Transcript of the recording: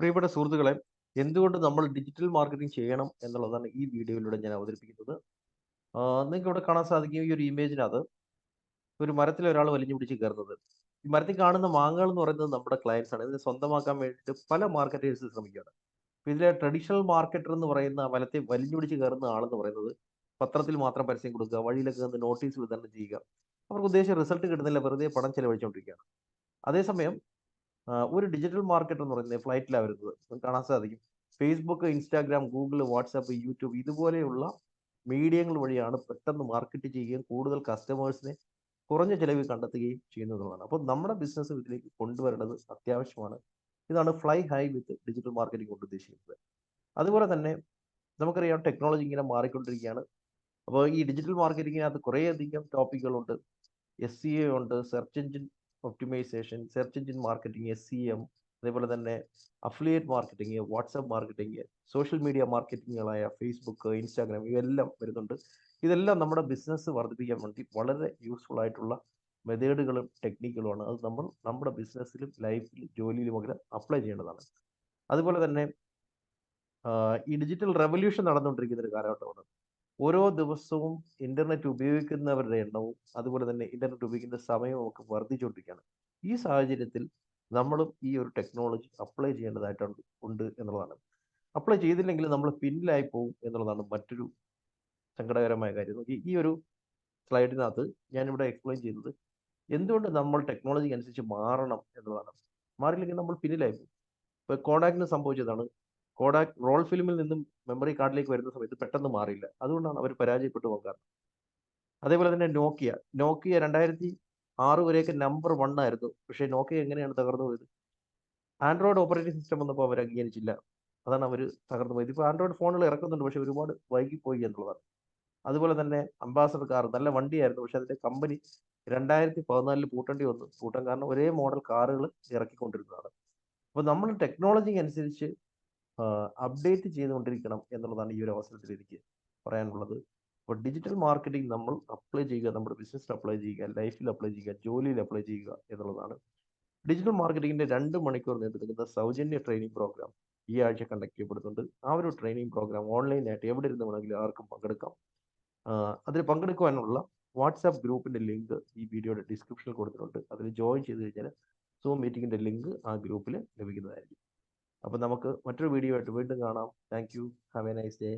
പ്രിയപ്പെട്ട സുഹൃത്തുക്കളെ എന്തുകൊണ്ട് നമ്മൾ ഡിജിറ്റൽ മാർക്കറ്റിംഗ് ചെയ്യണം എന്നുള്ളതാണ് ഈ വീഡിയോയിലൂടെ ഞാൻ അവതരിപ്പിക്കുന്നത്. നിങ്ങൾക്ക് ഇവിടെ കാണാൻ സാധിക്കും ഈ ഒരു ഇമേജിനകത്ത് ഒരു മരത്തിൽ ഒരാൾ വലിഞ്ഞു പിടിച്ച് കയറുന്നത്. ഈ മരത്തിൽ കാണുന്ന മാങ്ങകൾ എന്ന് പറയുന്നത് നമ്മുടെ ക്ലയൻസ് ആണ്. ഇതിനെ സ്വന്തമാക്കാൻ വേണ്ടിയിട്ട് പല മാർക്കറ്റേഴ്സ് ശ്രമിക്കുകയാണ്. ഇതിലെ ട്രഡീഷണൽ മാർക്കറ്റർ എന്ന് പറയുന്ന വലത്തെ വലിഞ്ഞു പിടിച്ച് കയറുന്ന ആളെന്ന് പറയുന്നത് പത്രത്തിൽ മാത്രം പരസ്യം കൊടുക്കുക വഴിയിലൊക്കെ നിന്ന് നോട്ടീസ് വിതരണം ചെയ്യുക. അവർക്ക് ഉദ്ദേശിച്ച റിസൾട്ട് കിട്ടുന്നില്ല. വെറുതെ പണം ചെലവഴിച്ചുകൊണ്ടിരിക്കുകയാണ് അതേസമയം ഒരു ഡിജിറ്റൽ മാർക്കറ്റ് എന്ന് പറയുന്നത് ഫ്ലൈറ്റിലാണ് വരുന്നത്. കാണാൻ സാധിക്കും. Facebook Instagram Google WhatsApp YouTube ഇതുപോലെയുള്ള മീഡിയങ്ങൾ വഴിയാണ് പെട്ടെന്ന് മാർക്കറ്റ് ചെയ്യുകയും കൂടുതൽ കസ്റ്റമേഴ്സിനെ കുറഞ്ഞ ചിലവിൽ കണ്ടെത്തുകയും ചെയ്യുന്നതാണ് അപ്പോൾ നമ്മുടെ ബിസിനസ് ഇതിലേക്ക് കൊണ്ടുവരേണ്ടത് അത്യാവശ്യമാണ്. ഇതാണ് fly high with digital marketing കൊണ്ട് ഉദ്ദേശിക്കുന്നത്. അതുപോലെ തന്നെ നമുക്കറിയാം ടെക്നോളജി ഇങ്ങനെ മാറിക്കൊണ്ടിരിക്കുകയാണ്. അപ്പോൾ ഈ ഡിജിറ്റൽ മാർക്കറ്റിങ്ങിനകത്ത് കുറേയധികം ടോപ്പിക്കുകളുണ്ട് എസ് സി എ ഉണ്ട് search engine optimisation search engine marketing S E M അതേപോലെ തന്നെ affiliate marketing WhatsApp marketing social media മാർക്കറ്റിങ്ങുകളായ Facebook Instagram ഇവയെല്ലാം വരുന്നുണ്ട്. ഇതെല്ലാം നമ്മുടെ ബിസിനസ് വർദ്ധിപ്പിക്കാൻ വേണ്ടി വളരെ യൂസ്ഫുൾ ആയിട്ടുള്ള മെത്തേഡുകളും ടെക്നിക്കുകളുമാണ്. അത് നമ്മൾ നമ്മുടെ ബിസിനസ്സിലും ലൈഫിലും ജോലിയിലും ഒക്കെ അപ്ലൈ ചെയ്യേണ്ടതാണ്. അതുപോലെ തന്നെ ഈ ഡിജിറ്റൽ റെവല്യൂഷൻ നടന്നുകൊണ്ടിരിക്കുന്ന ഒരു കാലഘട്ടമാണ്. ഓരോ ദിവസവും ഇന്റർനെറ്റ് ഉപയോഗിക്കുന്നവരുടെ എണ്ണവും അതുപോലെ തന്നെ ഇന്റർനെറ്റ് ഉപയോഗിക്കുന്ന സമയവും ഒക്കെ വർദ്ധിച്ചുകൊണ്ടിരിക്കുകയാണ്. ഈ സാഹചര്യത്തിൽ നമ്മളും ഈ ഒരു ടെക്നോളജി അപ്ലൈ ചെയ്യേണ്ടതായിട്ടുണ്ട് ഉണ്ട് എന്നുള്ളതാണ്. അപ്ലൈ ചെയ്തില്ലെങ്കിൽ നമ്മൾ പിന്നിലായി പോകും എന്നുള്ളതാണ് മറ്റൊരു സങ്കടകരമായ കാര്യം. നോക്കി ഈ ഒരു സ്ലൈഡിനകത്ത് ഞാനിവിടെ എക്സ്പ്ലെയിൻ ചെയ്യുന്നത് എന്തുകൊണ്ട് നമ്മൾ ടെക്നോളജിക്ക് അനുസരിച്ച് മാറണം എന്നുള്ളതാണ്. മാറിയില്ലെങ്കിൽ നമ്മൾ പിന്നിലായി പോകും ഇപ്പൊ കോഡാക്കിന് സംഭവിച്ചതാണ്. കോഡാക്ക് റോൾ ഫിലിമിൽ നിന്നും മെമ്മറി കാർഡിലേക്ക് വരുന്ന സമയത്ത് പെട്ടെന്ന് മാറിയില്ല. അതുകൊണ്ടാണ് അവർ പരാജയപ്പെട്ടു പോകാറ് അതേപോലെ തന്നെ നോക്കിയ നോക്കിയ രണ്ടായിരത്തി ആറ് വരെയൊക്കെ നമ്പർ വൺ ആയിരുന്നു. പക്ഷേ നോക്കിയ എങ്ങനെയാണ് തകർന്നു പോയത്? ആൻഡ്രോയിഡ് ഓപ്പറേറ്റിംഗ് സിസ്റ്റം വന്നപ്പോൾ അവർ അംഗീകരിച്ചില്ല. അതാണ് അവർ തകർന്നു പോയത്. ഇപ്പോൾ ആൻഡ്രോയിഡ് ഫോണുകൾ ഇറക്കുന്നുണ്ട്. പക്ഷേ ഒരുപാട് വൈകിപ്പോയി എന്നുള്ളതാണ്. അതുപോലെ തന്നെ അംബാസഡർ കാർ നല്ല വണ്ടിയായിരുന്നു. പക്ഷേ അതിന്റെ കമ്പനി രണ്ടായിരത്തി പതിനാലിൽ പൂട്ടേണ്ടി വന്നു. പൂട്ടാൻ കാരണം ഒരേ മോഡൽ കാറുകൾ ഇറക്കിക്കൊണ്ടിരുന്നതാണ്. അപ്പോൾ നമ്മൾ ടെക്നോളജി അനുസരിച്ച് അപ്ഡേറ്റ് ചെയ്തുകൊണ്ടിരിക്കണം എന്നുള്ളതാണ് ഈ ഒരു അവസരത്തിൽ എനിക്ക് പറയാനുള്ളത്. അപ്പോൾ ഡിജിറ്റൽ മാർക്കറ്റിംഗ് നമ്മൾ അപ്ലൈ ചെയ്യുക നമ്മുടെ ബിസിനസ്സിൽ അപ്ലൈ ചെയ്യുക ലൈഫിൽ അപ്ലൈ ചെയ്യുക ജോലിയിൽ അപ്ലൈ ചെയ്യുക എന്നുള്ളതാണ്. ഡിജിറ്റൽ മാർക്കറ്റിംഗിന്റെ രണ്ട് മണിക്കൂർ നീണ്ടു നിൽക്കുന്ന സൗജന്യ ട്രെയിനിങ് പ്രോഗ്രാം ഈ ആഴ്ച കണ്ടക്ട് ചെയ്യപ്പെടുന്നുണ്ട് ആ ഒരു ട്രെയിനിങ് പ്രോഗ്രാം ഓൺലൈനായിട്ട് എവിടെ ഇരുന്ന് വേണമെങ്കിലും ആർക്കും പങ്കെടുക്കാം. അതിൽ പങ്കെടുക്കുവാനുള്ള വാട്സാപ്പ് ഗ്രൂപ്പിന്റെ ലിങ്ക് ഈ വീഡിയോയുടെ ഡിസ്ക്രിപ്ഷനിൽ കൊടുത്തിട്ടുണ്ട്. അതിൽ ജോയിൻ ചെയ്ത് കഴിഞ്ഞാൽ സൂം മീറ്റിംഗിന്റെ ലിങ്ക് ആ ഗ്രൂപ്പിൽ ലഭിക്കുന്നതായിരിക്കും. അപ്പോൾ നമുക്ക് മറ്റൊരു വീഡിയോ ആയിട്ട് വീണ്ടും കാണാം. Thank you have a nice day